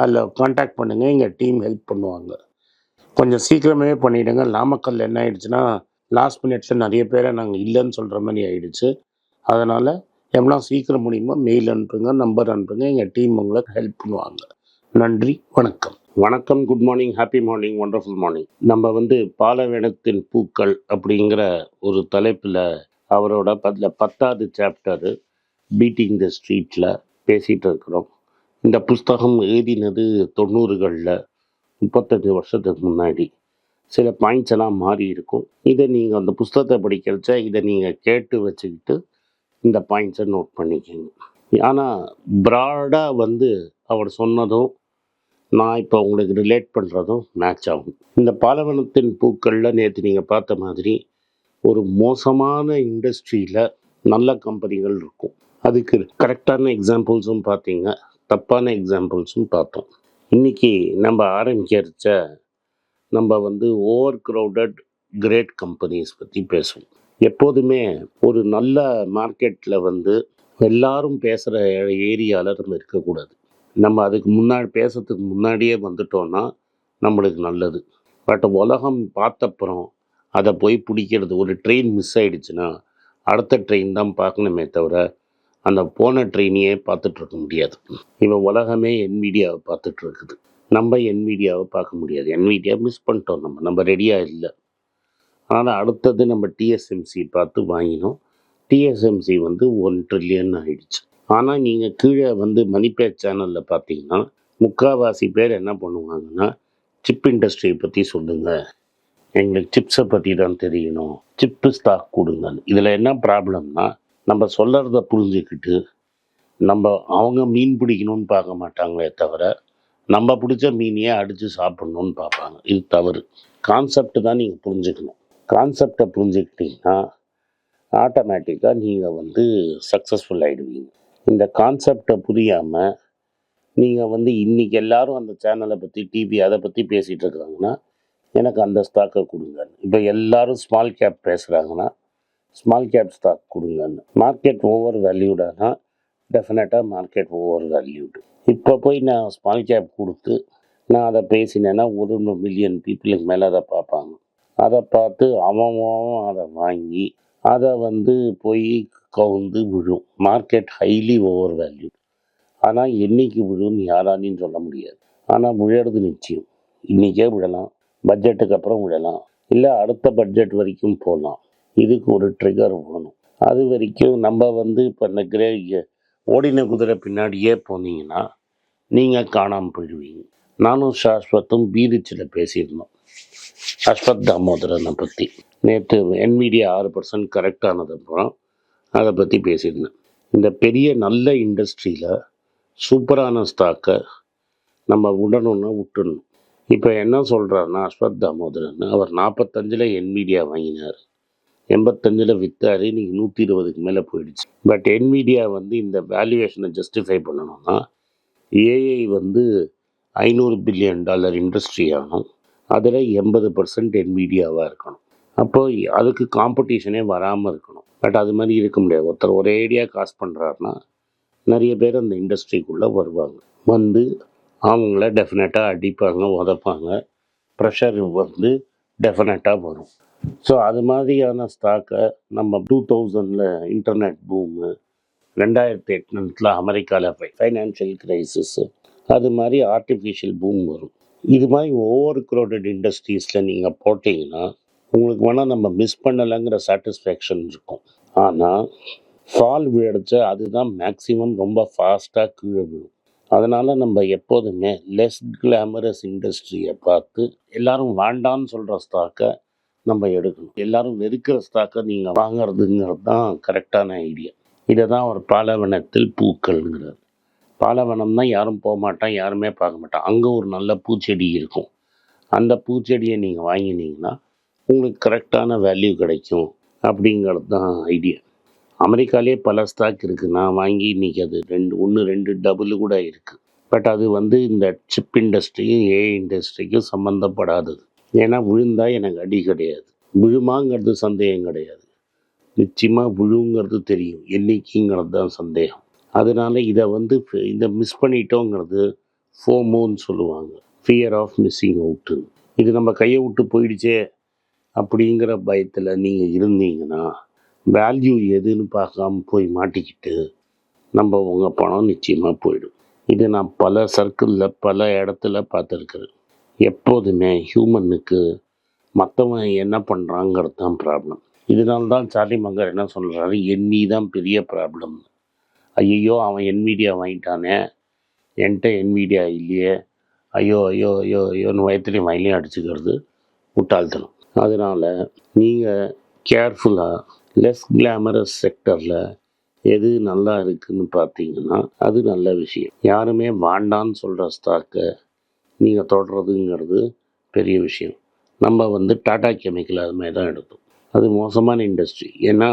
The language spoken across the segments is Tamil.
அதில் காண்டாக்ட் பண்ணுங்கள் எங்கள் டீம் ஹெல்ப் பண்ணுவாங்க. கொஞ்சம் சீக்கிரமே பண்ணிவிடுங்க நாமக்கல் என்ன ஆயிடுச்சுன்னா லாஸ்ட் மினிட்ஸில் நிறைய பேரை நாங்கள் இல்லைன்னு சொல்கிற மாதிரி ஆயிடுச்சு. அதனால் எவ்வளோ சீக்கிரம் முடியுமோ மெயில் அனுப்புங்க நம்பர் அனுப்புங்க எங்கள் டீம் உங்களுக்கு ஹெல்ப் பண்ணுவாங்க. நன்றி வணக்கம். வணக்கம் good morning happy morning wonderful morning நம்ம வந்து பாலவேடத்தின் பூக்கள் அப்படிங்கிற ஒரு தலைப்பில் அவரோட பதில் பத்தாவது சாப்டரு பீட்டிங் த ஸ்ட்ரீட்டில் பேசிகிட்டு இருக்கிறோம். இந்த புஸ்தகம் எழுதினது தொண்ணூறுகளில் முப்பத்தஞ்சு வருஷத்துக்கு முன்னாடி. சில பாயிண்ட்ஸ் எல்லாம் மாறி இருக்கும். இதை நீங்கள் அந்த புஸ்தகத்தை படிக்கிறச்ச இதை நீங்கள் கேட்டு வச்சுக்கிட்டு இந்த பாயிண்ட்ஸை நோட் பண்ணிக்கோங்க. ஆனால் ப்ராடாக வந்து அவர் சொன்னதும் நான் இப்போ உங்களுக்கு ரிலேட் பண்ணுறதும் மேட்ச் ஆகும். இந்த பாலவனத்தின் பூக்களில் நேற்று நீங்கள் பார்த்த மாதிரி ஒரு மோசமான இண்டஸ்ட்ரியில் நல்ல கம்பெனிகள் இருக்கும். அதுக்கு கரெக்டான எக்ஸாம்பிள்ஸும் பார்த்தீங்க. தப்பான எக்ஸாம்பிள்ஸும் பார்த்தோம். இன்னைக்கு நம்ம ஆரம்பிக்கிறச்ச நம்ம வந்து ஓவர் க்ரௌடட் கிரேட் கம்பெனிஸ் பற்றி பேசுவோம். எப்போதுமே ஒரு நல்ல மார்க்கெட்டில் வந்து எல்லாரும் பேசுகிற ஏரியாவில் நம்ம இருக்கக்கூடாது. நம்ம அதுக்கு முன்னாடி பேசுறதுக்கு முன்னாடியே வந்துட்டோன்னா நம்மளுக்கு நல்லது. பட் உலகம் பார்த்தப்புறம் அதை போய் பிடிக்கிறது ஒரு ட்ரெயின் மிஸ் ஆகிடுச்சுன்னா அடுத்த ட்ரெயின் தான் பார்க்கணுமே தவிர அந்த போன ட்ரெயினையே பார்த்துட்ருக்க முடியாது. இப்போ உலகமே என்மீடியாவை பார்த்துட்ருக்குது நம்ம என்மீடியாவை பார்க்க முடியாது. என்மீடியா மிஸ் பண்ணிட்டோம் நம்ம. நம்ம ரெடியாக இல்லை. ஆனால் அடுத்தது நம்ம டிஎஸ்எம்சி பார்த்து வாங்கினோம். டிஎஸ்எம்சி வந்து ஒன் ட்ரில்லியன் ஆகிடுச்சு ஆனால் நீங்கள் கீழே வந்து மணிப்பே சேனலில் பார்த்தீங்கன்னா முக்காவாசி பேர் என்ன பண்ணுவாங்கன்னா சிப் இண்டஸ்ட்ரியை பற்றி சொல்லுங்கள் எங்களுக்கு சிப்ஸை பற்றி தான் தெரியணும். சிப்பு ஸ்டாக் கொடுங்க இதில் என்ன ப்ராப்ளம்னா நம்ம சொல்கிறத புரிஞ்சுக்கிட்டு நம்ம அவங்க மீன் பிடிக்கணும்னு பார்க்க மாட்டாங்களே தவிர நம்ம பிடிச்ச மீனையே அடித்து சாப்பிட்ணுன்னு பார்ப்பாங்க. இது தவறு. கான்செப்ட் தான் நீங்கள் புரிஞ்சுக்கணும். கான்செப்டை புரிஞ்சுக்கிட்டீங்கன்னா ஆட்டோமேட்டிக்காக நீங்கள் வந்து சக்ஸஸ்ஃபுல் ஆகிடுவீங்க இந்த கான்செப்டை புரியாமல் நீங்கள் வந்து இன்றைக்கி எல்லாரும் அந்த சேனலை பற்றி டிவி அதை பற்றி பேசிகிட்டு இருக்காங்கன்னா எனக்கு அந்த ஸ்டாக்கை கொடுங்க. இப்போ எல்லாரும் ஸ்மால் கேப் பேசுகிறாங்கன்னா ஸ்மால் கேப் ஸ்டாக் கொடுங்கன்னு. மார்க்கெட் ஓவர் வேல்யூடானா டெஃபினட்டாக மார்க்கெட் ஓவர் வேல்யூடு இப்போ போய் நான் ஸ்மால் கேப் கொடுத்து நான் அதை பேசினேன்னா ஒரு மில்லியன் பீப்புளுக்கு மேலே அதை பார்ப்பாங்க. அதை பார்த்து அவன் அதை வாங்கி அதை வந்து போய் கவுந்து விழும். மார்க்கெட் ஹைலி ஓவர் வேல்யூ ஆனால் என்னைக்கு விழுன்னு யாராலையும் சொல்ல முடியாது. ஆனால் விழறது நிச்சயம். இன்றைக்கே விழலாம். பட்ஜெட்டுக்கு அப்புறம் விழலாம். இல்லை அடுத்த பட்ஜெட் வரைக்கும் போகலாம். இதுக்கு ஒரு ட்ரிகர் வேணும். அது வரைக்கும் நம்ம வந்து இப்போ இந்த கிரே ஓடின குதிரை பின்னாடியே போனீங்கன்னா நீங்கள் காணாமல் போயிடுவீங்க. நானும் சாஸ்வத்தும் பீரிச்சில் பேசியிருந்தோம். அஸ்வத் தாமோதரனை பற்றி நேற்று என்மீடியா ஆறு பர்சன்ட் கரெக்டானது அப்புறம் அதை பற்றி பேசியிருந்தேன். இந்த பெரிய நல்ல இண்டஸ்ட்ரியில் சூப்பரான ஸ்டாக்கை நம்ம விடணும்னா விட்டுடணும். இப்போ என்ன சொல்கிறாருன்னா அஸ்வத் தாமோதரன் அவர் நாற்பத்தஞ்சில் என்மீடியா வாங்கினார். எண்பத்தஞ்சில் விற்றாரு இன்னைக்கு நூற்றி இருபதுக்கு மேலே போயிடுச்சு. பட் என்மீடியா வந்து இந்த வேல்யூவேஷனை ஜஸ்டிஃபை பண்ணணும்னா ஏஐ வந்து ஐநூறு பில்லியன் டாலர் இண்டஸ்ட்ரி ஆகணும். அதில் எண்பது பர்சன்ட் என்மீடியாவாக இருக்கணும். அப்போது அதுக்கு காம்படிஷனே வராமல் இருக்கணும். பட் அது மாதிரி இருக்க முடியாது. ஒருத்தர் ஒரே ஐடியா காசு பண்ணுறாருன்னா நிறைய பேர் அந்த இண்டஸ்ட்ரிக்குள்ளே வருவாங்க. வந்து அவங்கள டெஃபினட்டாக அடிப்பாங்க உதப்பாங்க. ப்ரெஷர் வந்து டெஃபினட்டாக வரும். ஸோ அது மாதிரியான ஸ்டாக்கை நம்ம டூ தௌசண்டில் இன்டர்நெட் பூமு ரெண்டாயிரத்தி எட்நூத்தில் அமெரிக்காவில் ஃபைனான்ஷியல் கிரைசிஸு அது மாதிரி ஆர்டிஃபிஷியல் பூம் வரும். இது மாதிரி ஒவ்வொரு க்ரௌடட் இண்டஸ்ட்ரீஸில் நீங்கள் போட்டிங்கன்னா உங்களுக்கு வேணால் நம்ம மிஸ் பண்ணலைங்கிற சாட்டிஸ்ஃபேக்ஷன் இருக்கும். ஆனால் ஃபால் விழுச்ச அதுதான் மேக்ஸிமம் ரொம்ப ஃபாஸ்ட்டாக கீழே விழும். அதனால் நம்ம எப்போதுமே லெஸ் கிளாமரஸ் இண்டஸ்ட்ரியை பார்த்து எல்லாரும் வேண்டான்னு சொல்கிற ஸ்டாக்கை நம்ம எடுக்கணும். எல்லாரும் வெறுக்கிற ஸ்டாக்கை நீங்கள் வாங்குறதுங்கிறது தான் கரெக்டான ஐடியா இதை தான் ஒரு பாலவனத்தில் பாலைவனம் தான் யாரும் போக மாட்டான் யாருமே பார்க்க மாட்டான். அங்கே ஒரு நல்ல பூச்செடி இருக்கும். அந்த பூச்செடியை நீங்கள் வாங்கினீங்கன்னா உங்களுக்கு கரெக்டான வேல்யூ கிடைக்கும் அப்படிங்கிறது தான் ஐடியா அமெரிக்காலே பல ஸ்டாக் இருக்குது நான் வாங்கி இன்றைக்கி அது ரெண்டு ஒன்று ரெண்டு டபுள் கூட இருக்குது பட் அது வந்து இந்த சிப் இண்டஸ்ட்ரியும் ஏ இண்டஸ்ட்ரிக்கும் சம்மந்தப்படாதது ஏன்னா விழுந்தா எனக்கு அடி கிடையாது. விழுமாங்கிறது சந்தேகம் கிடையாது. நிச்சயமாக விழுங்கிறது தெரியும். என்னைக்குங்கிறது தான் சந்தேகம். அதனால இதை வந்து இதை மிஸ் பண்ணிட்டோங்கிறது ஃபோமோன்னு சொல்லுவாங்க. ஃபியர் ஆஃப் மிஸ்ஸிங் அவுட்டு இது நம்ம கையை விட்டு போயிடுச்சே அப்படிங்கிற பயத்தில் நீங்கள் இருந்தீங்கன்னா வேல்யூ எதுன்னு பார்க்காம போய் மாட்டிக்கிட்டு நம்ம உங்கள் பணம் நிச்சயமாக போயிடும். இது நான் பல சர்க்கிளில் பல இடத்துல பார்த்துருக்குறேன். எப்போதுமே ஹியூமனுக்கு மற்றவன் என்ன பண்ணுறாங்கிறது தான் ப்ராப்ளம் இதனால்தான் சார்லி மங்கர் என்ன சொல்கிறாரு எண்ணி தான் பெரிய ப்ராப்ளம் ஐயோ அவன் என்மீடியா வாங்கிட்டானே. என்கிட்ட என்மீடியா இல்லையே. ஐயோ ஐயோ ஐயோ ஐயோன்னு வயத்துலையும் வயலையும் அடிச்சுக்கிறது முட்டாள்தனம். அதனால் நீங்கள் கேர்ஃபுல்லாக லெஸ் கிளாமரஸ் செக்டரில் எது நல்லா இருக்குதுன்னு பார்த்தீங்கன்னா அது நல்ல விஷயம். யாருமே வாண்டான்னு சொல்கிற ஸ்டாக்கை நீங்கள் தொடர்றதுங்கிறது பெரிய விஷயம். நம்ம வந்து டாடா கெமிக்கல் அது மாதிரி தான் எடுத்தோம். அது மோசமான இண்டஸ்ட்ரி. ஏன்னா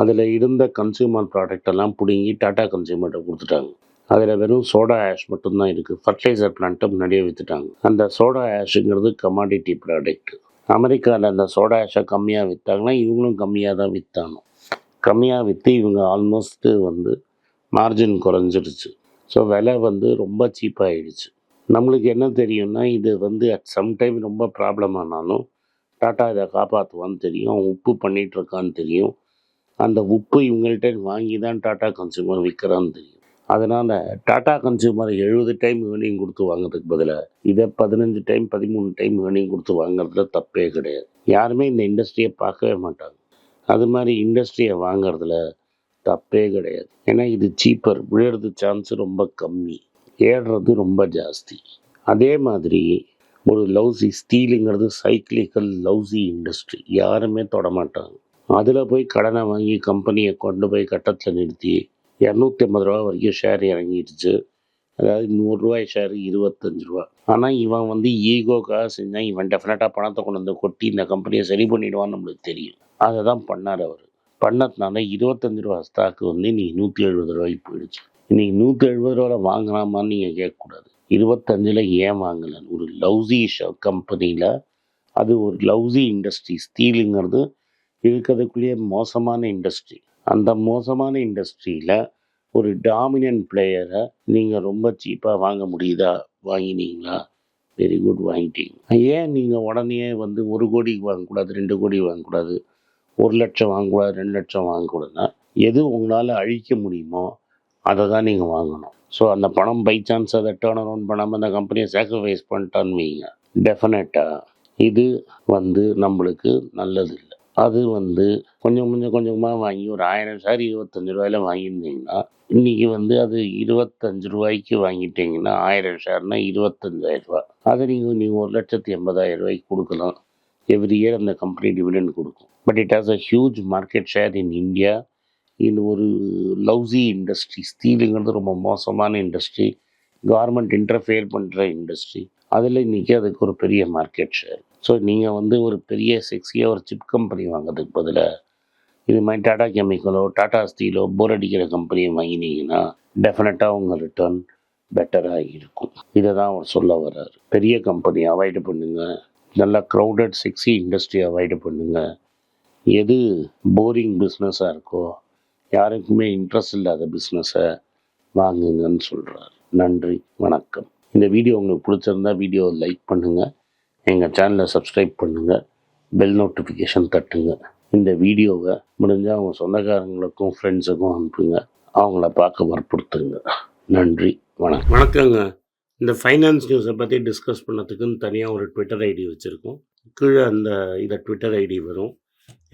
அதில் இருந்த கன்சியூமர் ப்ராடக்ட் எல்லாம் பிடுங்கி டாடா கன்சியூமர்கிட்ட கொடுத்துட்டாங்க. அதில் வெறும் சோடா ஆஷ் மட்டும்தான் இருக்குது ஃபர்டிலைசர் பிளான்ட்டை முன்னாடியே விற்றுட்டாங்க அந்த சோடா ஆஷுங்கிறது கமாடிட்டி ப்ராடக்ட் அமெரிக்காவில் அந்த சோடா ஆஷை கம்மியாக விற்றாங்கன்னா இவங்களும் கம்மியாக தான் விற்றாங்க கம்மியாக விற்று இவங்க ஆல்மோஸ்ட்டு வந்து மார்ஜின் குறைஞ்சிடுச்சு. ஸோ விலை வந்து ரொம்ப சீப்பாகிடுச்சு நம்மளுக்கு என்ன தெரியும்னா இது வந்து அட் சம்டைம் ரொம்ப ப்ராப்ளம் ஆனாலும் டாட்டா இதை காப்பாற்றுவான்னு தெரியும். அவன் உப்பு பண்ணிகிட்ருக்கான்னு தெரியும். அந்த உப்பு இவங்கள்ட்ட வாங்கி தான் டாட்டா கன்சியூமர் விற்கிறான்னு தெரியும். அதனால் டாட்டா கன்சியூமர் எழுபது டைம் ஏர்னிங் கொடுத்து வாங்குறதுக்கு பதிலாக இதை பதினஞ்சு டைம் பதிமூணு டைம் ஏர்னிங் கொடுத்து வாங்குறதுல தப்பே கிடையாது. யாருமே இந்த இண்டஸ்ட்ரியை பார்க்கவே மாட்டாங்க. அது மாதிரி இண்டஸ்ட்ரியை வாங்குறதுல தப்பே கிடையாது. ஏன்னா இது சீப்பர் விழுறது சான்ஸ் ரொம்ப கம்மி. ஏறுறது ரொம்ப ஜாஸ்தி. அதே மாதிரி ஒரு லவ்ஸி ஸ்டீலுங்கிறது சைக்கிளிக்கல் லவ்ஸி இண்டஸ்ட்ரி யாருமே தொட மாட்டாங்க. அதில் போய் கடனை வாங்கி கம்பெனியை கொண்டு போய் கட்டத்தில் நிறுத்தி இரநூத்தி ஐம்பது ரூபா வரைக்கும் ஷேர் இறங்கிடுச்சு. அதாவது நூறுரூவாய் ஷேர் இருபத்தஞ்சு ரூபா. ஆனால் இவன் வந்து ஈகோக்காக செஞ்சால் இவன் டெஃபினட்டாக பணத்தை கொண்டு வந்து கொட்டி இந்த கம்பெனியை சரி பண்ணிடுவான்னு நம்மளுக்கு தெரியும். அதை தான் பண்ணார் அவர். பண்ணதுனால இருபத்தஞ்சு ரூபா ஸ்டாக்கு வந்து இன்னைக்கு நூற்றி எழுபது ரூபாய்க்கு போயிடுச்சு. இன்றைக்கி நூற்றி எழுபது ரூபாவில் வாங்கலாமான்னு நீங்கள் கேட்கக்கூடாது. இருபத்தஞ்சில் ஏன் வாங்கலைன்னு ஒரு லவ்ஸி கம்பெனியில் அது ஒரு லவ்ஸி இண்டஸ்ட்ரி ஸ்டீலுங்கிறது இருக்கிறதுக்குள்ளேயே மோசமான இண்டஸ்ட்ரி அந்த மோசமான இண்டஸ்ட்ரியில் ஒரு டாமினன்ட் பிளேயரை நீங்கள் ரொம்ப சீப்பாக வாங்க முடியுதா? வாங்கினீங்களா? வெரி குட் வாங்கிட்டீங்க. ஏன் நீங்கள் உடனே வந்து ஒரு கோடிக்கு வாங்கக்கூடாது ரெண்டு கோடி வாங்கக்கூடாது ஒரு லட்சம் வாங்கக்கூடாது ரெண்டு லட்சம் வாங்கக்கூடாதுன்னா எது உங்களால் அழிக்க முடியுமோ அதை தான் நீங்கள் வாங்கணும். ஸோ அந்த பணம் பை சான்ஸ் அதை டேர்ன் அரவுண்ட் பண்ணாமல் அந்த கம்பெனியை சாக்ரிஃபைஸ் பண்ணிட்டான்னு வைங்க. டெஃபினட்டாக இது வந்து நம்மளுக்கு நல்லது இல்லை அது வந்து கொஞ்சம் கொஞ்சம் கொஞ்சமாக வாங்கி ஒரு ஆயிரம் ஷேர் இருபத்தஞ்சு ரூபாயில வாங்கியிருந்தீங்கன்னா இன்றைக்கி வந்து அது இருபத்தஞ்சு ரூபாய்க்கு வாங்கிட்டீங்கன்னா ஆயிரம் ஷேர்னா இருபத்தஞ்சாயிரரூபா அதை நீங்கள் நீங்கள் ஒரு லட்சத்தி எண்பதாயிரம் ரூபாய்க்கு கொடுக்கலாம். எவ்ரி இயர் அந்த கம்பெனி டிவிடெண்ட் கொடுக்கும். But it has a huge market share in India இது ஒரு லவ்ஸி இண்டஸ்ட்ரி ஸ்டீலுங்கிறது ரொம்ப மோசமான இண்டஸ்ட்ரி கவர்மெண்ட் இன்டர்ஃபியர் பண்ணுற இண்டஸ்ட்ரி அதில் இன்றைக்கி அதுக்கு ஒரு பெரிய மார்க்கெட் ஷேர் ஸோ நீங்கள் வந்து ஒரு பெரிய செக்ஸியாக ஒரு சிப் கம்பெனி வாங்குறதுக்கு பதிலாக இது மாதிரி டாடா கெமிக்கலோ டாடா ஸ்டீலோ போர் அடிக்கிற கம்பெனியை வாங்கினீங்கன்னா டெஃபினட்டாக உங்கள் ரிட்டர்ன் பெட்டராக இருக்கும். இதை தான் அவர் சொல்ல வர்றாரு. பெரிய கம்பெனி அவாய்டு பண்ணுங்கள் நல்லா க்ரௌடட் செக்ஸி இண்டஸ்ட்ரி அவாய்டு பண்ணுங்கள் எது போரிங் பிஸ்னஸாக இருக்கோ யாருக்குமே இன்ட்ரெஸ்ட் இல்லாத பிஸ்னஸை வாங்குங்கன்னு சொல்கிறார் நன்றி வணக்கம். இந்த வீடியோ உங்களுக்கு பிடிச்சிருந்தா வீடியோ லைக் பண்ணுங்கள் எங்கள் சேனலை சப்ஸ்கிரைப் பண்ணுங்கள் பெல் நோட்டிஃபிகேஷன் தட்டுங்க. இந்த வீடியோவை முடிஞ்சால் அவங்க சொந்தக்காரங்களுக்கும் ஃப்ரெண்ட்ஸுக்கும் அனுப்புங்க. அவங்கள பார்க்க வற்புறுத்துங்க. நன்றி வணக்கம். வணக்கங்க. இந்த ஃபைனான்ஸ் நியூஸை பற்றி டிஸ்கஸ் பண்ணதுக்குன்னு தனியாக ஒரு ட்விட்டர் ஐடி வச்சுருக்கோம். கீழே அந்த இதை ட்விட்டர் ஐடி வரும்.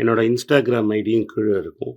என்னோட இன்ஸ்டாகிராம் ஐடியும் கீழே இருக்கும்.